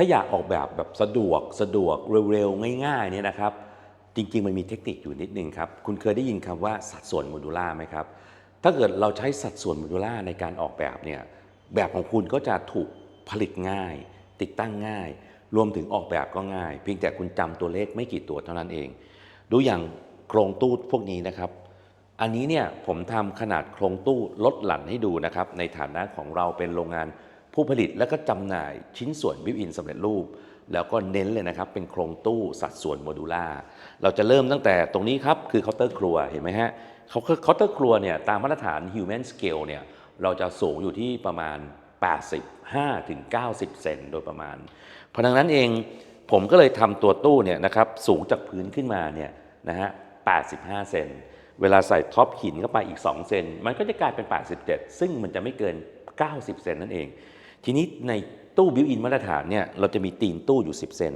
ถ้าอยากออกแบบแบบสะดวกสะดวกเร็วๆ ง่ายๆเนี่ยนะครับ จริง ๆ มันมีเทคนิคอยู่นิดนึงครับ คุณเคยได้ยินคำว่าสัดส่วนโมดูล่าไหมครับ ถ้าเกิดเราใช้สัดส่วนโมดูล่าในการออกแบบเนี่ยแบบของคุณก็จะถูกผลิตง่าย ติดตั้งง่าย รวมถึงออกแบบก็ง่าย เพียงแต่คุณจำตัวเลขไม่กี่ตัวเท่านั้นเอง ดูอย่างโครงตู้พวกนี้นะครับ อันนี้เนี่ยผมทำขนาดโครงตู้ลดหลั่นให้ดูนะครับในฐานะของเราเป็นโรงงาน ผู้ผลิตและก็จำหน่ายชิ้นส่วนบิวอินสำเร็จรูป แล้วก็เน้นเลยนะครับ เป็นโครงตู้สัดส่วนโมดูล่าเราจะเริ่มตั้งแต่ตรงนี้ครับ คือเคาน์เตอร์ครัวเห็นไหมฮะเขาเคาน์เตอร์ครัวเนี่ยตามมาตรฐาน Human Scale เนี่ยเราจะสูงอยู่ที่ประมาณ 85ถึง90 เซนโดยประมาณ เพราะดังนั้นเองผมก็เลยทำตัวตู้เนี่ยนะครับสูงจากพื้นขึ้นมาเนี่ยนะฮะ 85 เซนเวลาใส่ท็อปหินเข้าไปอีก 2 เซน มันก็จะกลายเป็น 87 ซึ่งมันจะไม่เกิน 90 เซนนั่นเอง ทีนี้ในตู้บิวอินมาตรฐานเนี่ยเราจะมีตีนตู้อยู่ 10 เซน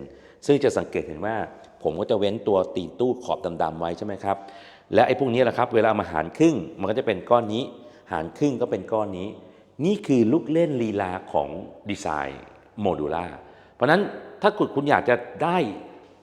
ซึ่งจะสังเกตเห็นว่า ผมก็จะเว้นตัวตีนตู้ขอบดำๆไว้ใช่ไหมครับ และไอ้พวกนี้แหละครับ เวลามาหารครึ่งมันก็จะเป็นก้อนนี้ หารครึ่งก็เป็นก้อนนี้ นี่คือลูกเล่นลีลาของดีไซน์โมดูล่าเพราะนั้นถ้าคุณคุณอยากจะได้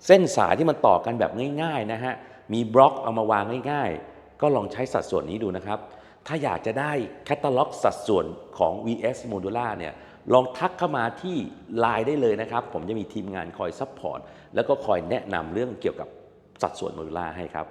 เส้นสายที่มันต่อกันแบบง่ายๆนะฮะมีบล็อกเอามาวางง่าย ๆ ก็ลองใช้สัดส่วนนี้ดูนะครับ ถ้าอยากจะได้แคตตาล็อกสัดส่วนของ VS Modula เนี่ยลองทักเข้ามาที่ Line ได้เลยนะครับ ผมจะมีทีมงานคอยซัพพอร์ตแล้วก็คอยแนะนำเรื่องเกี่ยวกับสัดส่วนโมดูล่าให้ครับ